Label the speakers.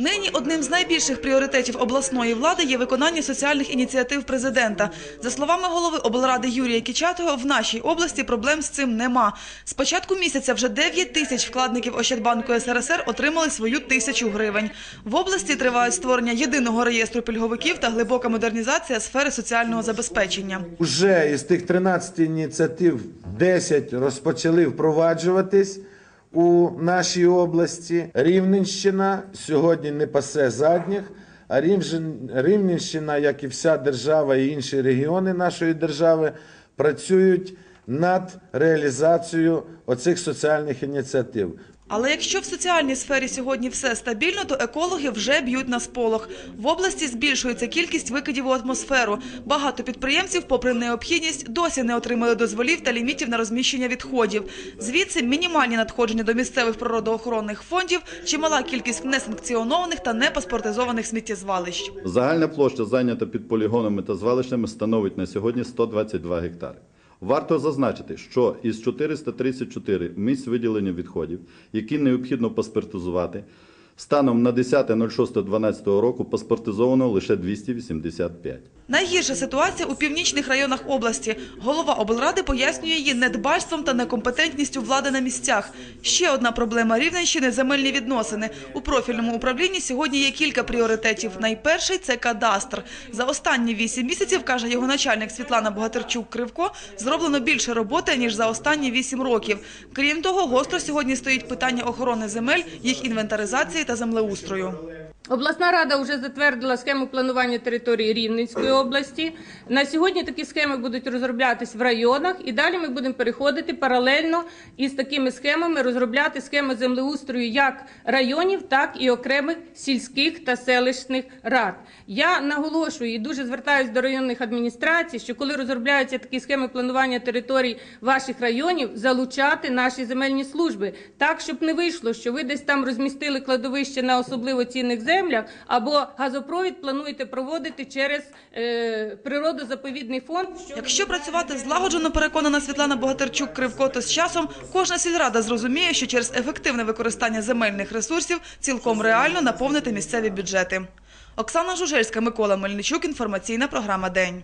Speaker 1: Нині одним з найбільших пріоритетів обласної влади є виконання соціальних ініціатив президента. За словами голови облради Юрія Кічатого, в нашій області проблем з цим нема. З початку місяця вже 9 тисяч вкладників Ощадбанку СРСР отримали свою тисячу гривень. В області тривають створення єдиного реєстру пільговиків та глибока модернізація сфери соціального забезпечення.
Speaker 2: Уже із тих 13 ініціатив 10 розпочали впроваджуватись у нашій області. Рівненщина сьогодні не пасе задніх. А Рівненщина, як і вся держава і інші регіони нашої держави, працюють над реалізацією оцих соціальних ініціатив.
Speaker 1: Але якщо в соціальній сфері сьогодні все стабільно, то екологи вже б'ють на сполох. В області збільшується кількість викидів у атмосферу. Багато підприємців, попри необхідність, досі не отримали дозволів та лімітів на розміщення відходів. Звідси мінімальні надходження до місцевих природоохоронних фондів, чимала кількість несанкціонованих та непаспортизованих сміттєзвалищ.
Speaker 3: Загальна площа зайнята під полігонами та звалищами становить на сьогодні 122 гектари. Варто зазначити, що із 434 місць виділення відходів, які необхідно паспортизувати, станом на 10.06.12 року паспортизовано лише 285.
Speaker 1: Найгірша ситуація у північних районах області. Голова облради пояснює її недбальством та некомпетентністю влади на місцях. Ще одна проблема Рівненщини – земельні відносини. У профільному управлінні сьогодні є кілька пріоритетів. Найперший – це кадастр. За останні вісім місяців, каже його начальник Світлана Богатирчук-Кривко, зроблено більше роботи, ніж за останні вісім років. Крім того, гостро сьогодні стоїть питання охорони земель, їх інвентаризації та землеустрою.
Speaker 4: Обласна рада вже затвердила схему планування території Рівненської області. На сьогодні такі схеми будуть розроблятись в районах, і далі ми будемо переходити паралельно із такими схемами розробляти схеми землеустрою як районів, так і окремих сільських та селищних рад. Я наголошую і дуже звертаюся до районних адміністрацій, що коли розробляються такі схеми планування територій ваших районів, залучати наші земельні служби так, щоб не вийшло, що ви десь там розмістили кладовище на особливо цінних землях, або газопровід плануєте проводити через е, природозаповідний фонд. що-
Speaker 1: Якщо працювати злагоджено, переконана Світлана Богатирчук-Кривко, то з часом кожна сільрада зрозуміє, що через ефективне використання земельних ресурсів цілком реально наповнити місцеві бюджети. Оксана Жужельська, Микола Мельничук, інформаційна програма «День».